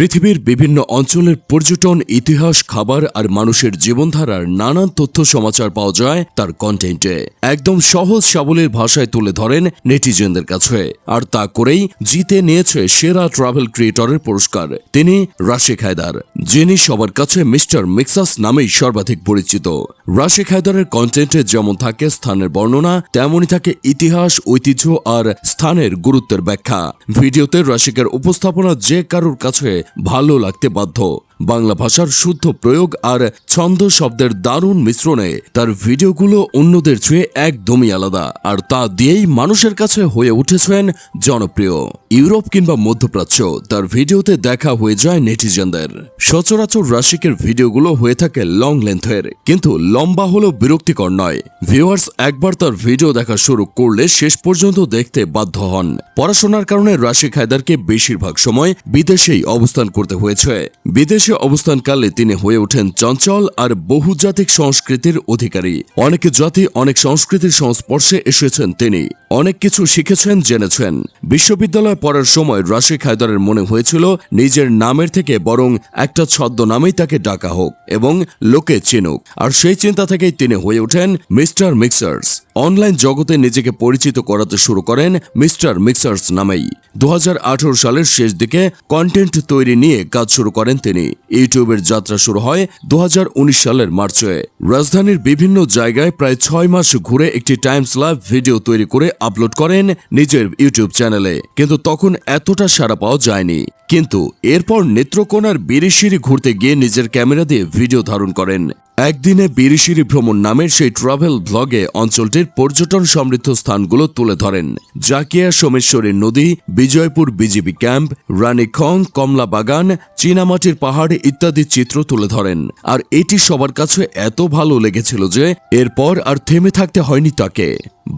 পৃথিবীর বিভিন্ন অঞ্চলের পর্যটন, ইতিহাস, খাবার আর মানুষের জীবনধারার নানান তথ্য সমাচার পাওয়া যায় তার কন্টেন্টে একদম সহজ সাবলীল ভাষায় তুলে ধরেন নেটিজেনদের কাছে। আর তা করেই জিতে নিয়েছে সেরা ট্রাভেল ক্রিয়েটরের পুরস্কার। তিনি রাশিক হায়দার, যিনি সবার কাছে মিস্টার মিক্সাস নামেই সর্বাধিক পরিচিত। রাশিক হায়দারের কন্টেন্টে যেমন থাকে স্থানের বর্ণনা, তেমনই থাকে ইতিহাস, ঐতিহ্য আর স্থানের গুরুত্বের ব্যাখ্যা। ভিডিওতে রাশিকের উপস্থাপনা যে কারোর কাছে ভালো লাগতে বাধ্য। বাংলা ভাষার শুদ্ধ প্রয়োগ আর ছন্দ শব্দের দারুণ মিশ্রণে তার ভিডিওগুলো অন্যদের চেয়ে একদমই আলাদা। আর তা দিয়েই মানুষের কাছে হয়ে উঠেছেন জনপ্রিয়। ইউরোপ কিংবা মধ্যপ্রাচ্য, তার ভিডিওতে দেখা হয়ে যায় নেটিজেনদের। সচরাচর রাশিকের ভিডিওগুলো হয়ে থাকে লং লেন্থের, কিন্তু লম্বা হলেও বিরক্তিকর নয়। ভিউয়ার্স, একবার তার ভিডিও দেখা শুরু করলে শেষ পর্যন্ত দেখতে বাধ্য হন। পড়াশোনার কারণে রাশিক হায়দারকে বেশিরভাগ সময় বিদেশেই অবস্থান করতে হয়েছে। বিদেশে অবস্থানকালে তিনি হয়ে ওঠেন চঞ্চল আর বহুজাতিক সংস্কৃতির অধিকারী। অনেক জাতি, অনেক সংস্কৃতির সংস্পর্শে এসেছেন তিনি। অনেক কিছু শিখেছেন, জেনেছেন। বিশ্ববিদ্যালয় পড়ার সময় রাশিক হায়দারের মনে হয়েছিল, নিজের নামের থেকে বরং একটা ছদ্ম নামেই তাকে ডাকা হোক এবং লোকে চিনুক। আর সেই চিন্তা থেকেই তিনি হয়ে ওঠেন মিস্টার মিক্সার্স। অনলাইন জগতে নিজেকে পরিচিত করাতে শুরু করেন মিস্টার মিক্সার্স নামেই। দু হাজার আঠেরো সালের শেষ দিকে কন্টেন্ট তৈরি নিয়ে কাজ শুরু করেন তিনি। ইউটিউবের যাত্রা শুরু হয় দু হাজার উনিশ সালের মার্চে। রাজধানীর বিভিন্ন জায়গায় প্রায় ছয় মাস ঘুরে একটি টাইমস লাইভ ভিডিও তৈরি করে আপলোড করেন নিজের ইউটিউব চ্যানেলে। কিন্তু তখন এতটা সাড়া পাওয়া যায়নি। কিন্তু এরপর নেত্রকোনার বিরিশিরি ঘুরতে গিয়ে নিজের ক্যামেরা দিয়ে ভিডিও ধারণ করেন। একদিনে বিরিশিরি ভ্রমণ নামের সেই ট্রাভেল ব্লগে অঞ্চলটির পর্যটন সমৃদ্ধ স্থানগুলো তুলে ধরেন। জাকিয়া সোমেশ্বরী নদী, বিজয়পুর বিজিবি ক্যাম্প, রানীখং, কমলা বাগান, চীনামাটির পাহাড় ইত্যাদি চিত্র তুলে ধরেন। আর এটি সবার কাছে এত ভালো লেগেছিল যে এরপর আর থেমে থাকতে হয়নি তাকে।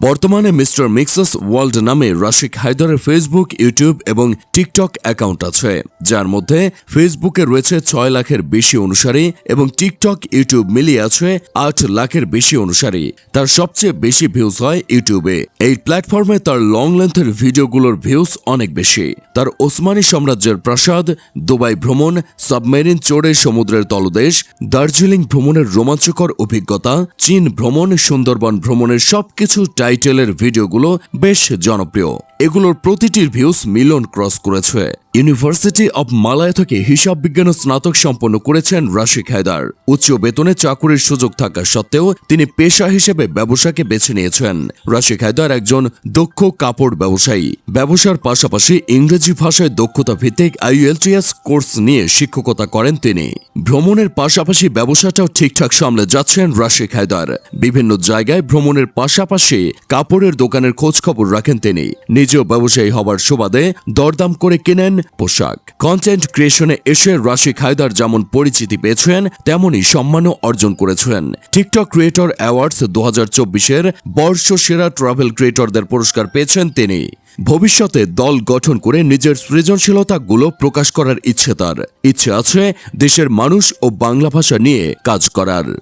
বর্তমানে মিস্টার মিক্সাস ওয়ার্ল্ড নামে রাশিক হায়দারের ফেসবুক ইউটিউব এবং টিকটক অ্যাকাউন্ট আছে। যার মধ্যে ফেসবুকে রয়েছে ছয় লাখের বেশি অনুসারী এবং টিকটক ইউটিউব মিলিয়ে আছে আট লাখের বেশি অনুসারী। তার সবচেয়ে বেশি ভিউজ হয় ইউটিউবে এই প্ল্যাটফর্মে তার লং লেন্থের ভিডিওগুলোর ভিউজ অনেক বেশি। তার ওসমানী সাম্রাজ্যের প্রাসাদ, দুবাই ভ্রমণ সাবমেরিন চড়ে সমুদ্রের তলদেশ, দার্জিলিং ভ্রমণের রোমাঞ্চকর অভিজ্ঞতা, চীন ভ্রমণ, সুন্দরবন ভ্রমণের সবকিছু টাইটেলের ভিডিওগুলো বেশ জনপ্রিয়। এগুলোর প্রতিটির ভিউস মিলন ক্রস করেছে। ইউনিভার্সিটি অব মালায়া থেকে হিসাব বিজ্ঞানে স্নাতক সম্পন্ন করেছেন রাশিক হায়দার। উচ্চ বেতনে চাকুরির সুযোগ থাকা সত্ত্বেও তিনি পেশা হিসেবে ব্যবসাকে বেছে নিয়েছেন। রাশিক হায়দার একজন দক্ষ কাপড় ব্যবসায়ী। ব্যবসার পাশাপাশি ইংরেজি ভাষায় দক্ষতা ভিত্তিক আইএলটিএস কোর্স নিয়ে শিক্ষকতা করেন তিনি। ভ্রমণের পাশাপাশি ব্যবসাটাও ঠিকঠাক সামলে যাচ্ছেন রাশিক হায়দার। বিভিন্ন জায়গায় ভ্রমণের পাশাপাশি কাপড়ের দোকানের খোঁজ খবর রাখেন তিনি। নিজেও ব্যবসায়ী হবার সুবাদে দরদাম করে কেনেন পোশাক। কন্টেন্ট ক্রিয়েশনে এসে রাশিক হায়দার যেমন পরিচিতি পেয়েছেন তেমনই সম্মানও অর্জন করেছেন। টিকটক ক্রিয়েটর অ্যাওয়ার্ডস দু হাজার চব্বিশের বর্ষ সেরা ট্রাভেল ক্রিয়েটরদের পুরস্কার পেয়েছেন তিনি। ভবিষ্যতে দল গঠন করে নিজের সৃজনশীলতাগুলো প্রকাশ করার ইচ্ছে তার। ইচ্ছে আছে দেশের মানুষ ও বাংলা ভাষা নিয়ে কাজ করার।